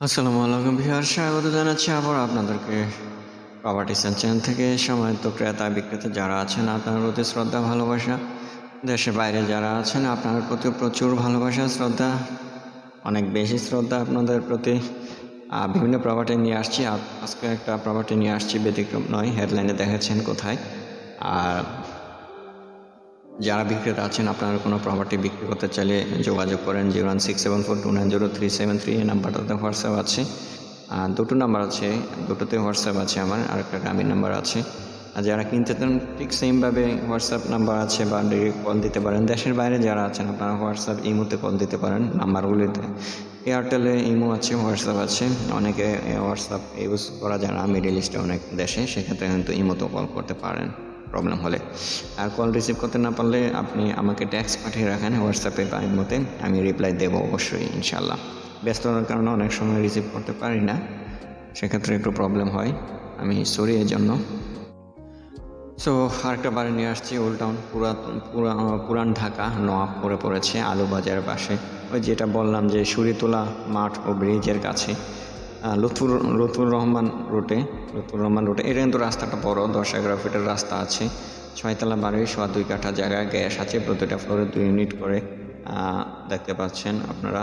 আসসালামু আলাইকুম বিহার স্বাগত জানাচ্ছি আবার আপনাদেরকে। প্রপার্টি চ্যানেল থেকে সময়ত ক্রেতা, বিক্রেতা যারা আছেন আপনার প্রতি শ্রদ্ধা, ভালোবাসা। দেশের বাইরে যারা আছেন আপনার প্রতি প্রচুর ভালোবাসা, শ্রদ্ধা, অনেক বেশি শ্রদ্ধা আপনাদের প্রতি। বিভিন্ন প্রপার্টি নিয়ে আসছি। আজকে একটা প্রপার্টি নিয়ে আসছি, ব্যতিক্রম নয় হেডলাইনে দেখাচ্ছেন কোথায়। আর যারা বিক্রেতা আছেন, আপনারা কোনো প্রপার্টি বিক্রি করতে চাইলে যোগাযোগ করেন zero one six seven four two nine zero three seven three, এই নাম্বারটাতে হোয়াটসঅ্যাপ আছে। আর দুটো নাম্বার আছে, দুটোতে হোয়াটসঅ্যাপ আছে আমার, আর একটা গ্রামীণ নাম্বার আছে। আর যারা কিনতে চান, ঠিক সেমভাবে হোয়াটসঅ্যাপ নাম্বার আছে বা ডিরেক্ট কল দিতে পারেন। দেশের বাইরে যারা আছেন, আপনারা হোয়াটসঅ্যাপ ইমোতে কল দিতে পারেন নাম্বারগুলিতে। এয়ারটেলে ইমো আছে হোয়াটসঅ্যাপ আছে। অনেকে হোয়াটসঅ্যাপ ইউজ করা না মিডিল ইস্টে অনেক দেশে, সেক্ষেত্রে কিন্তু ইমোতে কল করতে পারেন। প্রবলেম হলে। আর কল রিসিভ করতে না পারলে আপনি আমাকে ট্যাক্স পাঠিয়ে রাখেন হোয়াটসঅ্যাপে বা মতে আমি রিপ্লাই দেবো অবশ্যই ইনশাল্লাহ ব্যস্ততার কারণে অনেক সময় রিসিভ করতে পারি না। সেক্ষেত্রে একটু প্রবলেম হয়। আমি সরি এর জন্য। সো আরেকটা বাড়ি নিয়ে আসছি ওল্ড টাউন পুরাতন পুরা পুরান ঢাকা নওয়াব পড়ে পড়েছে আলু বাজারের পাশে। ওই যেটা বললাম যে, সুরিতলা মাঠ ও ব্রিজের কাছে। লুৎফুর লুৎফুর রহমান রুটে, লুৎফুর রহমান রুটে। এটা কিন্তু রাস্তাটা বড়, দশ এগারো ফিটের রাস্তা আছে। ছয়তলা বাড়ি, সোয়া দুই কাঠা জায়গা, গ্যাস আছে প্রতিটা ফ্লোরে দুই ইউনিট করে। দেখতে পাচ্ছেন আপনারা,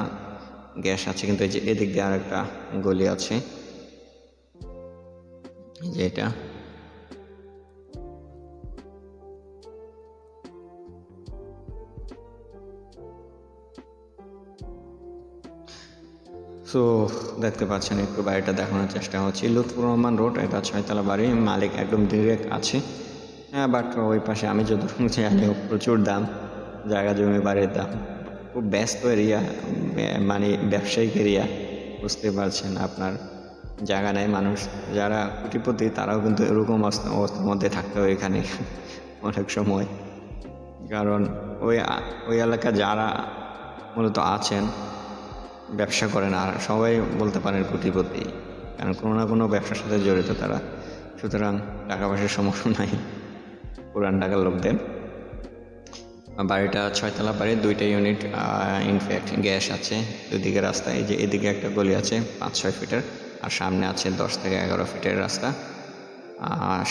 গ্যাস আছে কিন্তু এই যে এদিক দিয়ে আরেকটা গলি আছে। যে এটা। সো দেখতে পাচ্ছেন, একটু বাড়িটা দেখানোর চেষ্টা হচ্ছে। লুৎফুর রহমান রোড, এটা ছয়তলা বাড়ি, মালিক একদম ডিরেক্ট আছে। হ্যাঁ বাট ওই পাশে আমি যতটুকু জানি প্রচুর দাম, জায়গা জমি, বাড়ির দাম। খুব ব্যস্ত এরিয়া মানে ব্যবসায়িক এরিয়া, বুঝতে পারছেন আপনার। জায়গা নেই মানুষ। যারা কোটিপতি তারাও কিন্তু এরকম অবস্থা- অবস্থার মধ্যে থাকতে হয় এখানে অনেক সময়। কারণ ওই ওই এলাকা যারা মূলত আছেন ব্যবসা করেন আর সবাই বলতে পারেন কোটিপতি কারণ কোনো না কোনো ব্যবসার সাথে জড়িত তারা। সুতরাং টাকা পয়সার সমস্যা নাই, পুরান ঢাকার লোকদের। বাড়িটা ছয়তলা বাড়ি, দুইটা ইউনিট ইনফ্যাক্ট গ্যাস আছে দুদিকে রাস্তা এই যে এদিকে একটা গলি আছে পাঁচ ছয় ফিটের আর সামনে আছে দশ থেকে এগারো ফিটের রাস্তা।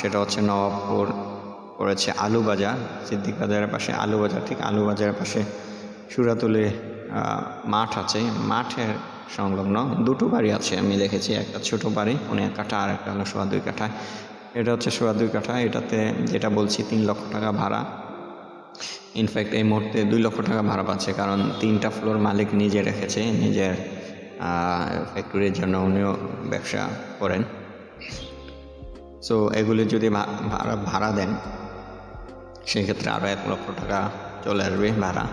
সেটা হচ্ছে নবাবপুর, পড়েছে আলু বাজার সিদ্দিক বাজারের পাশে আলু বাজার ঠিক আলু বাজারের পাশে সুরাতুলে মাঠ আছে। মাঠের সংলগ্ন দুটো বাড়ি আছে। আমি দেখেছি একটা ছোট বাড়ি পনেরো কাঠা, আর একটা হলো সোয়া দুই কাঠা। এটা হচ্ছে সোয়া দুই কাঠা। এটাতে যেটা বলছি, তিন লক্ষ টাকা ভাড়া। ইনফ্যাক্ট এই মুহূর্তে দুই লক্ষ টাকা ভাড়া পাচ্ছে, কারণ তিনটা ফ্লোর মালিক নিজে রেখেছে। নিজের ফ্যাক্টরির জন্য উনিও ব্যবসা করেন। সো এগুলি যদি ভাড়া ভাড়া দেন, সেক্ষেত্রে আরও এক লক্ষ টাকা চলে আসবে ভাড়া।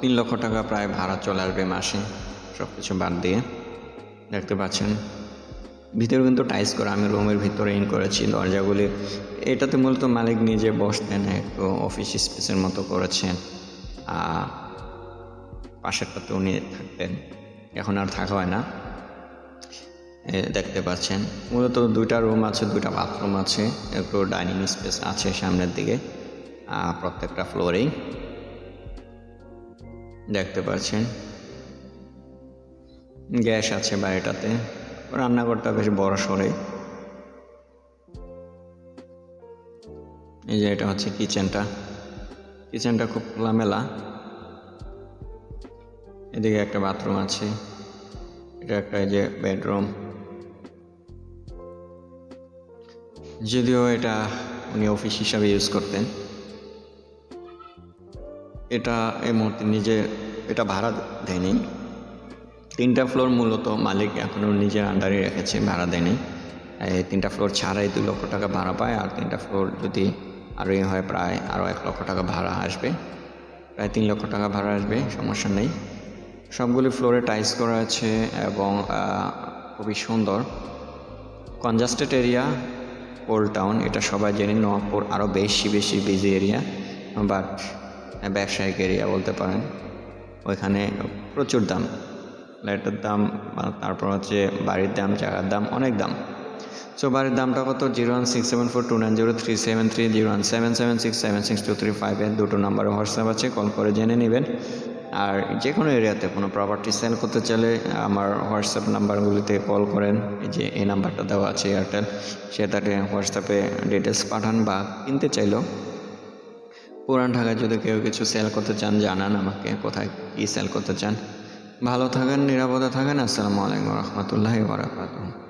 তিন লক্ষ টাকা প্রায় ভাড়া চলে আসবে মাসে। সব কিছু বাদ দিয়ে। দেখতে পাচ্ছেন, ভিতরে কিন্তু টাইস করা আমি রুমের ভিতরে ইন করেছি, দরজাগুলি। এটাতে মূলত মালিক নিজে বসতেন একটু অফিস স্পেসের মতো করেছেন। আর পাশেরটাতে উনি থাকতেন। এখন আর থাকা হয় না। দেখতে পাচ্ছেন, মূলত দুইটা রুম আছে, দুইটা বাথরুম আছে, একটু ডাইনিং স্পেস আছে সামনের দিকে প্রত্যেকটা ফ্লোরেই দেখতে পাচ্ছেন। গ্যাস আছে বাড়িটাতে। রান্নাঘরটা বেশ বড় সড়ে। এই যে এটা হচ্ছে কিচেনটা। কিচেনটা খুব খোলামেলা। এদিকে একটা বাথরুম আছে। এটা একটা যে বেডরুম। যদিও এটা উনি অফিস হিসাবে ইউজ করতেন। এটা এই মুহূর্তে নিজে, এটা ভাড়া দেয়নি। তিনটা ফ্লোর মূলত মালিক এখনও নিজের আন্ডারে রেখেছে, ভাড়া দেয়নি। এই তিনটা ফ্লোর ছাড়াই দু লক্ষ টাকা ভাড়া পায়, আর তিনটা ফ্লোর যদি আরও ইয়ে হয়, প্রায় আরও এক লক্ষ টাকা ভাড়া আসবে। প্রায় তিন লক্ষ টাকা ভাড়া আসবে, সমস্যা নেই। সবগুলি ফ্লোরে টাইলস করা আছে এবং খুবই সুন্দর। কনজাস্টেড এরিয়া ওল্ড টাউন এটা সবাই জানি নবাবপুর আরও বেশি বেশি বিজি এরিয়া বাট ব্যবসায়িক এরিয়া বলতে পারেন। ওইখানে প্রচুর দাম। ফ্ল্যাটের দাম তারপর হচ্ছে বাড়ির দাম জায়গার দাম, অনেক দাম। সো বাড়ির দামটা কত? Zero one six seven four two nine zero three seven three, zero one seven seven six seven six two three ফাইভে দুটো নাম্বারে হোয়াটসঅ্যাপ আছে, কল করে জেনে নেবেন। আর যে কোনো এরিয়াতে কোনো প্রপার্টি সেল করতে চাইলে আমার হোয়াটসঅ্যাপ নাম্বারগুলিতে কল করেন। যে এই নাম্বারটা দেওয়া আছে এয়ারটেল সে তাকে হোয়াটসঅ্যাপে ডিটেলস পাঠান বা কিনতে চাইলেও পুরান ঢাকায় যদি কেউ কিছু সেল করতে চান, জানান আমাকে, কোথায় কী সেল করতে চান। ভালো থাকেন, নিরাপদে থাকেন, আসসালামু আলাইকুম রহমতুল্লাহ বারাকাতুহ।